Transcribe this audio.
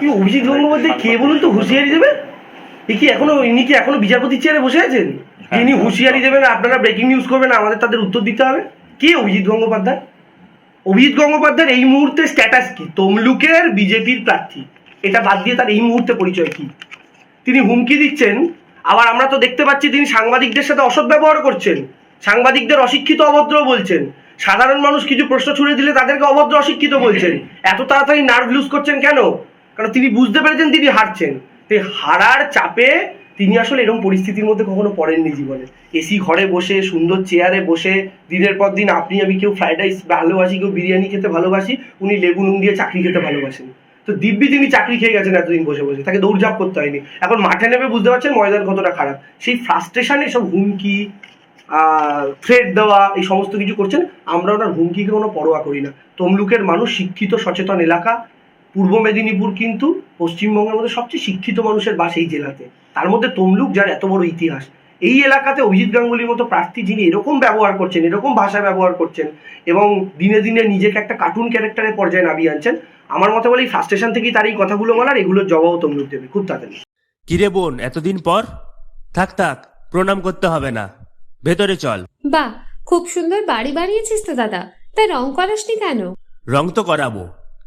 কি অভিজিৎ গঙ্গোপাধ্যায় কে বলুন তো হুঁশিয়ারি দেবে এ কি এখনও ইনি কি এখনও বিচারপতির চেয়ারে বসে আছেন? ইনি হুঁশিয়ারি দেবেন আপনারা ব্রেকিং নিউজ করবেন আমাদের তাদের উত্তর দিতে হবে। কে অভিজিৎ গঙ্গোপাধ্যায়? অভিজিৎ গঙ্গোপাধ্যায়ের এই মুহূর্তে স্ট্যাটাস কি? তমলুকের বিজেপির প্রার্থী। এটা বাদ দিয়ে তার এই মুহূর্তে পরিচয় কি? তিনি হুমকি দিচ্ছেন। আবার আমরা তো দেখতে পাচ্ছি তিনি সাংবাদিকদের সাথে অসৎ ব্যবহার করছেন। সাংবাদিকদের অশিক্ষিত অভদ্র বলছেন। সাধারণ মানুষ কিছু প্রশ্ন ছুড়ে দিলে তাদেরকে অভদ্র অশিক্ষিত বলছেন। এত তাড়াতাড়ি নার্ভ লুজ করছেন কেন? কারণ তিনি বুঝতে পেরেছেন তিনি হারছেন। তাই হারার চাপে তিনি আসলে এরকম পরিস্থিতির মধ্যে কখনো পড়েননি জীবনে। এসি ঘরে বসে, সুন্দর চেয়ারে বসে, দিনের পর দিন আপনি, আমি কেউ ফ্রাইড রাইস ভালোবাসি, কেউ বিরিয়ানি খেতে ভালোবাসি, উনি লেবু নুন দিয়ে চাকরি খেতে ভালোবাসেন। তো দিব্যি তিনি চাকরি খেয়ে গেছেন এতদিন বসে বসে, তাকে দৌড়ঝাঁপ করতে হয়নি। এখন মাঠে নেমে বুঝতে পারছেন ময়দান কতটা খারাপ। সেই ফ্রাস্ট্রেশনে সব হুমকি থ্রেড দেওয়া, এই সমস্ত কিছু করছেন, আমরা ওনার হুমকিকে কোনো পরোয়া করি না। তমলুকের মানুষ শিক্ষিত, সচেতন এলাকা পূর্ব মেদিনীপুর কিন্তু পশ্চিমবঙ্গের মধ্যে সবচেয়ে শিক্ষিত মানুষের বাস এই জেলাতে। তার মধ্যে তমলুক যার এত বড় ইতিহাস। এই এলাকাতে অভিজিৎ গাঙ্গুলির মতো প্রার্থী যিনি এরকম ব্যবহার করছেন এরকম ভাষা ব্যবহার করছেন এবং দিনে দিনে নিজেকে একটা কার্টুন ক্যারেক্টারের পর্যায়ে নামিয়ে আনছেন আমার মতে বলে এই ফ্রাস্ট্রেশন থেকেই তার এই কথাগুলো বলার এগুলোর জবাবও তমলুক দেবে। খুব তাড়াতাড়ি। কিরে বোন এতদিন পর? থাক থাক প্রণাম করতে হবে না। ভেতরে চল। বাহ খুব সুন্দর বাড়ি বানিয়েছিস তো দাদা। তাই রং করাসনি কেন? রং তো করাবো।